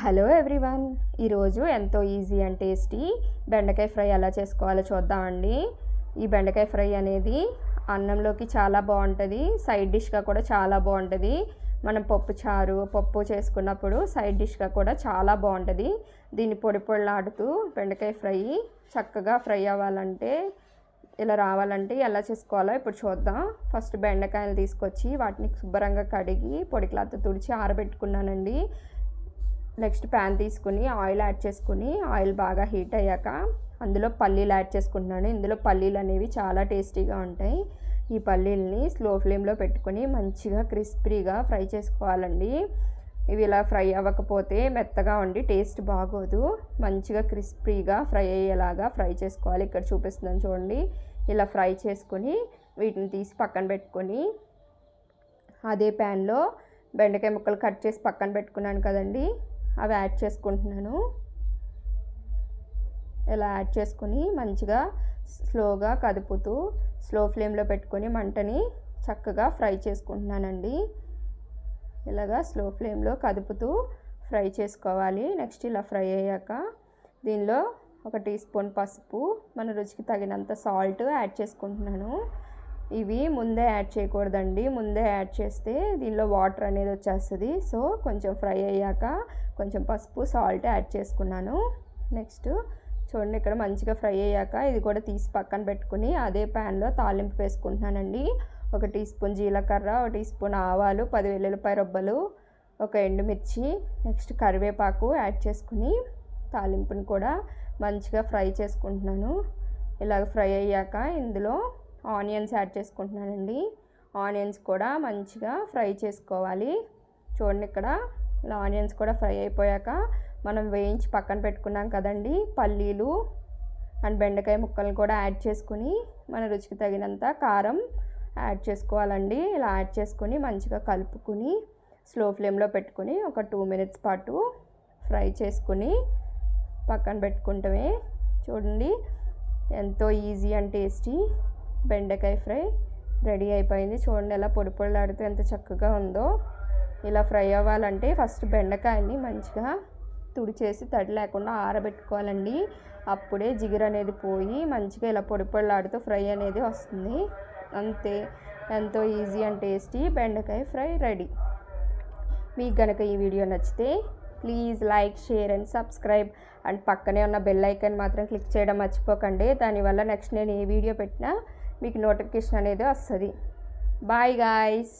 Hello everyone ఈరోజు ఎంతో easy and tasty బెండకాయ ఫ్రై ఎలా చేసుకోవాలో చూద్దామండి. ఈ బెండకాయ ఫ్రై అనేది అన్నంలోకి చాలా బాగుంటుంది సైడ్ డిష్గా కూడా చాలా బాగుంటుంది. మనం పప్పు చారు పప్పు చేసుకున్నప్పుడు సైడ్ డిష్గా కూడా చాలా బాగుంటుంది. దీన్ని పొడి పొడిలాడుతూ బెండకాయ ఫ్రై చక్కగా ఫ్రై అవ్వాలంటే ఇలా రావాలంటే ఎలా చేసుకోవాలో ఇప్పుడు చూద్దాం. ఫస్ట్ బెండకాయలు తీసుకొచ్చి వాటిని శుభ్రంగా కడిగి పొడి క్లాత్ తుడిచి ఆరబెట్టుకున్నానండి. నెక్స్ట్ ప్యాన్ తీసుకుని ఆయిల్ యాడ్ చేసుకుని ఆయిల్ బాగా హీట్ అయ్యాక అందులో పల్లీలు యాడ్ చేసుకుంటున్నాను. ఇందులో పల్లీలు అనేవి చాలా టేస్టీగా ఉంటాయి. ఈ పల్లీలని స్లో ఫ్లేమ్లో పెట్టుకొని మంచిగా క్రిస్పీగా ఫ్రై చేసుకోవాలండి. ఇవి ఇలా ఫ్రై అవ్వకపోతే మెత్తగా ఉండి టేస్ట్ బాగోదు. మంచిగా క్రిస్పీగా ఫ్రై అయ్యేలాగా ఫ్రై చేసుకోవాలి. ఇక్కడ చూపిస్తున్నాను చూడండి. ఇలా ఫ్రై చేసుకొని వీటిని తీసి పక్కన పెట్టుకొని అదే ప్యాన్లో బెండకాయ ముక్కలు కట్ చేసి పక్కన పెట్టుకున్నాను కదండి. అవి యాడ్ చేసుకుంటున్నాను. ఇలా యాడ్ చేసుకొని మంచిగా స్లోగా కదుపుతూ స్లో ఫ్లేమ్లో పెట్టుకొని మంటని చక్కగా ఫ్రై చేసుకుంటున్నానండి. ఇలాగా స్లో ఫ్లేమ్లో కదుపుతూ ఫ్రై చేసుకోవాలి. నెక్స్ట్ ఇలా ఫ్రై అయ్యాక దీనిలో ఒక టీ స్పూన్ పసుపు మన రుచికి తగినంత సాల్ట్ యాడ్ చేసుకుంటున్నాను. ఇవి ముందే యాడ్ చేయకూడదండి. ముందే యాడ్ చేస్తే దీనిలో వాటర్ అనేది వచ్చేస్తుంది. సో కొంచెం ఫ్రై అయ్యాక కొంచెం పసుపు సాల్ట్ యాడ్ చేసుకున్నాను. నెక్స్ట్ చూడండి ఇక్కడ మంచిగా ఫ్రై అయ్యాక ఇది కూడా తీసి పక్కన పెట్టుకుని అదే ప్యాన్లో తాలింపు వేసుకుంటున్నానండి. ఒక టీ స్పూన్ జీలకర్ర ఒక టీ స్పూన్ ఆవాలు పది వెల్లుల్లిపాయ రొబ్బలు ఒక ఎండుమిర్చి నెక్స్ట్ కరివేపాకు యాడ్ చేసుకుని తాలింపుని కూడా మంచిగా ఫ్రై చేసుకుంటున్నాను. ఇలాగ ఫ్రై అయ్యాక ఇందులో ఆనియన్స్ యాడ్ చేసుకుంటున్నానండి. ఆనియన్స్ కూడా మంచిగా ఫ్రై చేసుకోవాలి. చూడండి ఇక్కడ ఇలా ఆనియన్స్ కూడా ఫ్రై అయిపోయాక మనం వేయించి పక్కన పెట్టుకున్నాం కదండి పల్లీలు అండ్ బెండకాయ ముక్కలను కూడా యాడ్ చేసుకుని మన రుచికి తగినంత కారం యాడ్ చేసుకోవాలండి. ఇలా యాడ్ చేసుకుని మంచిగా కలుపుకుని స్లో ఫ్లేమ్లో పెట్టుకుని ఒక టూ మినిట్స్ పాటు ఫ్రై చేసుకుని పక్కన పెట్టుకుంటమే చూడండి ఎంతో ఈజీ అండ్ టేస్టీ బెండకాయ ఫ్రై రెడీ అయిపోయింది. చూడండి ఎలా పొడి పొడిలాడుతూ ఎంత చక్కగా ఉందో. ఇలా ఫ్రై అవ్వాలంటే ఫస్ట్ బెండకాయని మంచిగా తుడిచేసి తడి లేకుండా ఆరబెట్టుకోవాలండి. అప్పుడే జిగురు అనేది పోయి మంచిగా ఇలా పొడి పొడిలాడుతూ ఫ్రై అనేది వస్తుంది. అంతే. ఎంతో ఈజీ అండ్ టేస్టీ బెండకాయ ఫ్రై రెడీ. మీకు కనుక ఈ వీడియో నచ్చితే please like share and subscribe. And పక్కనే ఉన్న బెల్ ఐకాన్ మాత్రం క్లిక్ చేయడం మర్చిపోకండి. దానివల్ల నెక్స్ట్ నేను ఏ వీడియో పెట్టినా మీకు నోటిఫికేషన్ అనేది వస్తుంది. Bye guys.